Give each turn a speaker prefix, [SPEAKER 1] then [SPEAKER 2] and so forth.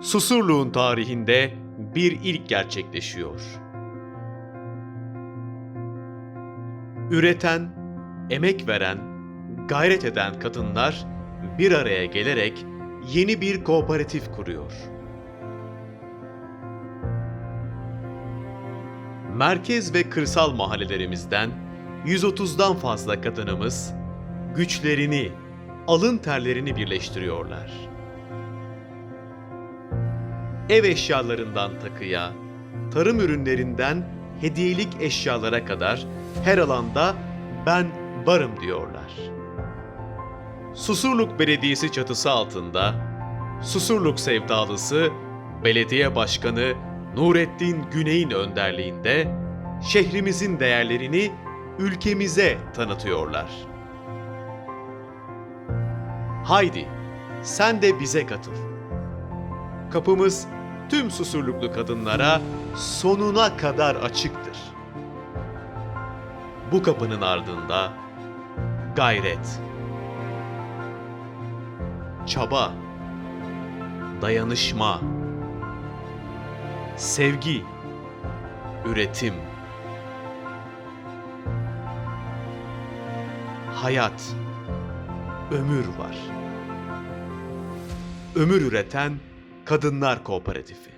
[SPEAKER 1] Susurluğun tarihinde bir ilk gerçekleşiyor. Üreten, emek veren, gayret eden kadınlar bir araya gelerek yeni bir kooperatif kuruyor. Merkez ve kırsal mahallelerimizden 130'dan fazla kadınımız güçlerini, alın terlerini birleştiriyorlar. Ev eşyalarından takıya, tarım ürünlerinden hediyelik eşyalara kadar her alanda ben varım diyorlar. Susurluk Belediyesi çatısı altında Susurluk sevdalısı Belediye Başkanı Nurettin Güney'in önderliğinde şehrimizin değerlerini ülkemize tanıtıyorlar. Haydi sen de bize katıl. Kapımız tüm susurluklu kadınlara sonuna kadar açıktır. Bu kapının ardında gayret, çaba, dayanışma, sevgi, üretim, hayat, ömür var. Ömür üreten Kadınlar Kooperatifi.